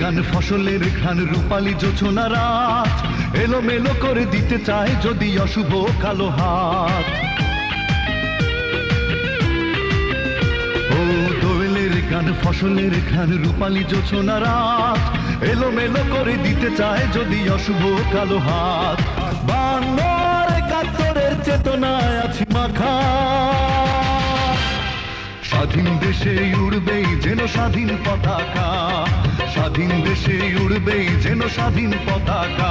গান ফসলের ঘ্রাণ, রূপালী জোছনা রাত। এলোমেলো করে দিতে চায় যদি অশুভ কালো হাত। গান, ফসলের ঘ্রাণ, রূপালী জোছনা রাত। এলোমেলো করে দিতে চায় যদি অশুভ কালো হাত। বাংলার একাত্তরের চেতনায় আছি মাখা। স্বাধীন দেশে উড়বেই যেন স্বাধীন পতাকা। স্বাধীন দেশে উড়বেই যেন স্বাধীন পতাকা।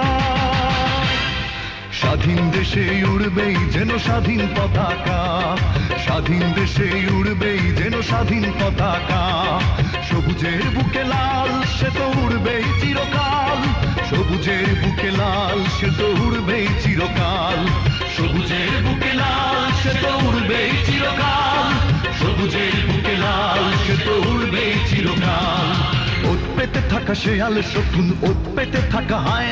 স্বাধীন দেশে উড়বেই যেন স্বাধীন পতাকা। স্বাধীন দেশে উড়বেই যেন স্বাধীন পতাকা। সবুজের বুকে লাল, সে তো উড়বেই চিরকাল। সবুজের বুকে লাল, সে তো উড়বেই চিরকাল। সবুজের বুকে লাল, সে তো উড়বেই চিরকাল। সবুজের বুকে লাল, সে তো উড়বেই চিরকাল। ওত পেতে থাকা শেয়াল শকুন, ওত পেতে থাকা হয়